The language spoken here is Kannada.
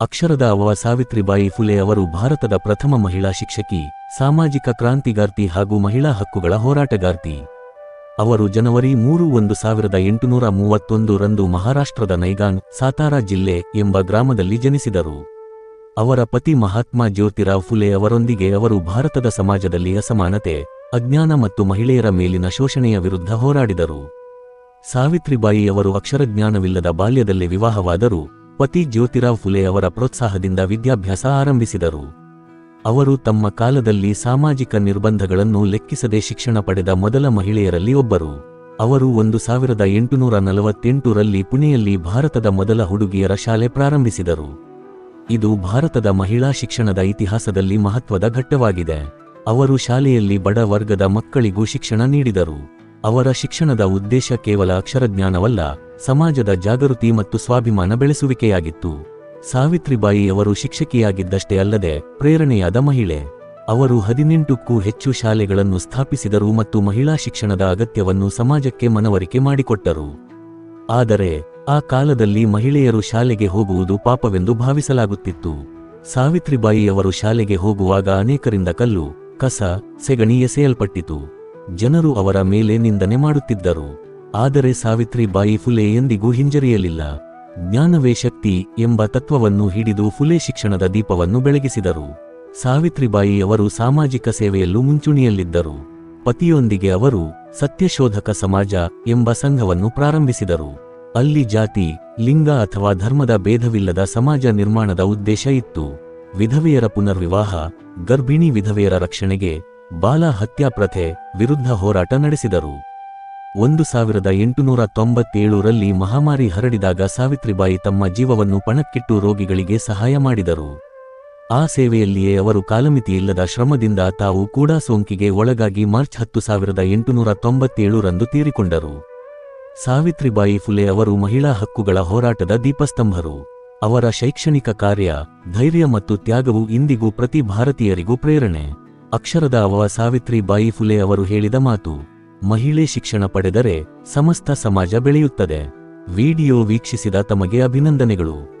ಅಕ್ಷರದ ಅವ ಸಾವಿತ್ರಿಬಾಯಿ ಫುಲೆ ಅವರು ಭಾರತದ ಪ್ರಥಮ ಮಹಿಳಾ ಶಿಕ್ಷಕಿ, ಸಾಮಾಜಿಕ ಕ್ರಾಂತಿಗಾರ್ತಿ ಹಾಗೂ ಮಹಿಳಾ ಹಕ್ಕುಗಳ ಹೋರಾಟಗಾರ್ತಿ. ಅವರು ಜನವರಿ ಮೂರು ಒಂದು ಸಾವಿರದ ಎಂಟುನೂರ ಮೂವತ್ತೊಂದು ರಂದು ಮಹಾರಾಷ್ಟ್ರದ ನೈಗಾನ್ ಸಾತಾರಾ ಜಿಲ್ಲೆ ಎಂಬ ಗ್ರಾಮದಲ್ಲಿ ಜನಿಸಿದರು. ಅವರ ಪತಿ ಮಹಾತ್ಮ ಜ್ಯೋತಿರಾವ್ ಫುಲೆ ಅವರೊಂದಿಗೆ ಅವರು ಭಾರತದ ಸಮಾಜದಲ್ಲಿ ಅಸಮಾನತೆ, ಅಜ್ಞಾನ ಮತ್ತು ಮಹಿಳೆಯರ ಮೇಲಿನ ಶೋಷಣೆಯ ವಿರುದ್ಧ ಹೋರಾಡಿದರು. ಸಾವಿತ್ರಿಬಾಯಿ ಅವರು ಅಕ್ಷರಜ್ಞಾನವಿಲ್ಲದ ಬಾಲ್ಯದಲ್ಲೇ ವಿವಾಹವಾದರೂ. ಪತಿ ಜ್ಯೋತಿರಾವ್ ಫುಲೆ ಅವರ ಪ್ರೋತ್ಸಾಹದಿಂದ ವಿದ್ಯಾಭ್ಯಾಸ ಆರಂಭಿಸಿದರು. ಅವರು ತಮ್ಮ ಕಾಲದಲ್ಲಿ ಸಾಮಾಜಿಕ ನಿರ್ಬಂಧಗಳನ್ನು ಲೆಕ್ಕಿಸದೆ ಶಿಕ್ಷಣ ಪಡೆದ ಮೊದಲ ಮಹಿಳೆಯರಲ್ಲಿ ಒಬ್ಬರು. ಅವರು ಒಂದು ಸಾವಿರದ ಎಂಟುನೂರ ನಲವತ್ತೆಂಟರಲ್ಲಿ ಪುಣೆಯಲ್ಲಿ ಭಾರತದ ಮೊದಲ ಹುಡುಗಿಯರ ಶಾಲೆ ಪ್ರಾರಂಭಿಸಿದರು. ಇದು ಭಾರತದ ಮಹಿಳಾ ಶಿಕ್ಷಣದ ಇತಿಹಾಸದಲ್ಲಿ ಮಹತ್ವದ ಘಟ್ಟವಾಗಿದೆ. ಅವರು ಶಾಲೆಯಲ್ಲಿ ಬಡ ವರ್ಗದ ಮಕ್ಕಳಿಗೂ ಶಿಕ್ಷಣ ನೀಡಿದರು. ಅವರ ಶಿಕ್ಷಣದ ಉದ್ದೇಶ ಕೇವಲ ಅಕ್ಷರಜ್ಞಾನವಲ್ಲ ಸಮಾಜದ ಜಾಗೃತಿ ಮತ್ತು ಸ್ವಾಭಿಮಾನ ಬೆಳೆಸುವಿಕೆಯಾಗಿತ್ತು. ಸಾವಿತ್ರಿಬಾಯಿಯವರು ಶಿಕ್ಷಕಿಯಾಗಿದ್ದಷ್ಟೇ ಅಲ್ಲದೆ ಪ್ರೇರಣೆಯಾದ ಮಹಿಳೆ. ಅವರು ಹದಿನೆಂಟಕ್ಕೂ ಹೆಚ್ಚು ಶಾಲೆಗಳನ್ನು ಸ್ಥಾಪಿಸಿದರು ಮತ್ತು ಮಹಿಳಾ ಶಿಕ್ಷಣದ ಅಗತ್ಯವನ್ನು ಸಮಾಜಕ್ಕೆ ಮನವರಿಕೆ ಮಾಡಿಕೊಟ್ಟರು. ಆದರೆ, ಆ ಕಾಲದಲ್ಲಿ ಮಹಿಳೆಯರು ಶಾಲೆಗೆ ಹೋಗುವುದು ಪಾಪವೆಂದು ಭಾವಿಸಲಾಗುತ್ತಿತ್ತು. ಸಾವಿತ್ರಿಬಾಯಿಯವರು ಶಾಲೆಗೆ ಹೋಗುವಾಗ ಅನೇಕರಿಂದ ಕಲ್ಲು, ಕಸ, ಸೆಗಣಿ ಎಸೆಯಲ್ಪಟ್ಟಿತು. ಜನರು ಅವರ ಮೇಲೆ ನಿಂದನೆ ಮಾಡುತ್ತಿದ್ದರು. ಆದರೆ ಸಾವಿತ್ರಿಬಾಯಿ ಫುಲೆ ಎಂದಿಗೂ ಹಿಂಜರಿಯಲಿಲ್ಲ. ಜ್ಞಾನವೇ ಶಕ್ತಿ ಎಂಬ ತತ್ವವನ್ನು ಹಿಡಿದು ಫುಲೆ ಶಿಕ್ಷಣದ ದೀಪವನ್ನು ಬೆಳಗಿಸಿದರು. ಸಾವಿತ್ರಿಬಾಯಿ ಅವರು ಸಾಮಾಜಿಕ ಸೇವೆಯಲ್ಲೂ ಮುಂಚೂಣಿಯಲ್ಲಿದ್ದರು. ಪತಿಯೊಂದಿಗೆ ಅವರು ಸತ್ಯಶೋಧಕ ಸಮಾಜ ಎಂಬ ಸಂಘವನ್ನು ಪ್ರಾರಂಭಿಸಿದರು. ಅಲ್ಲಿ ಜಾತಿ, ಲಿಂಗ ಅಥವಾ ಧರ್ಮದ ಭೇದವಿಲ್ಲದ ಸಮಾಜ ನಿರ್ಮಾಣದ ಉದ್ದೇಶ ಇತ್ತು. ವಿಧವೆಯರ ಪುನರ್ವಿವಾಹ, ಗರ್ಭಿಣಿ ವಿಧವೆಯರ ರಕ್ಷಣೆಗೆ ಬಾಲ ಹತ್ಯಾ ಪ್ರಥೆ ವಿರುದ್ಧ ಹೋರಾಟ ನಡೆಸಿದರು. ಒಂದು ಸಾವಿರದ ಎಂಟುನೂರ ತೊಂಬತ್ತೇಳರಲ್ಲಿ ಮಹಾಮಾರಿ ಹರಡಿದಾಗ ಸಾವಿತ್ರಿಬಾಯಿ ತಮ್ಮ ಜೀವವನ್ನು ಪಣಕ್ಕಿಟ್ಟು ರೋಗಿಗಳಿಗೆ ಸಹಾಯ ಮಾಡಿದರು. ಆ ಸೇವೆಯಲ್ಲಿಯೇ ಅವರು ಕಾಲಮಿತಿಯಿಲ್ಲದ ಶ್ರಮದಿಂದ ತಾವು ಕೂಡ ಸೋಂಕಿಗೆ ಒಳಗಾಗಿ ಮಾರ್ಚ್ ಹತ್ತು ಸಾವಿರದ ಎಂಟುನೂರ ತೊಂಬತ್ತೇಳರಂದು ತೀರಿಕೊಂಡರು. ಸಾವಿತ್ರಿಬಾಯಿ ಫುಲೆ ಅವರು ಮಹಿಳಾ ಹಕ್ಕುಗಳ ಹೋರಾಟದ ದೀಪಸ್ತಂಭರು. ಅವರ ಶೈಕ್ಷಣಿಕ ಕಾರ್ಯ, ಧೈರ್ಯ ಮತ್ತು ತ್ಯಾಗವು ಇಂದಿಗೂ ಪ್ರತಿ ಭಾರತೀಯರಿಗೂ ಪ್ರೇರಣೆ. ಅಕ್ಷರದ ಅವ ಸಾವಿತ್ರಿಬಾಯಿ ಫುಲೆ ಅವರು ಹೇಳಿದ ಮಾತು ಮಹಿಳೆ ಶಿಕ್ಷಣ ಪಡೆದರೆ ಸಮಸ್ತ ಸಮಾಜ ಬೆಳೆಯುತ್ತದೆ. ವಿಡಿಯೋ ವೀಕ್ಷಿಸಿದ ತಮಗೆ ಅಭಿನಂದನೆಗಳು.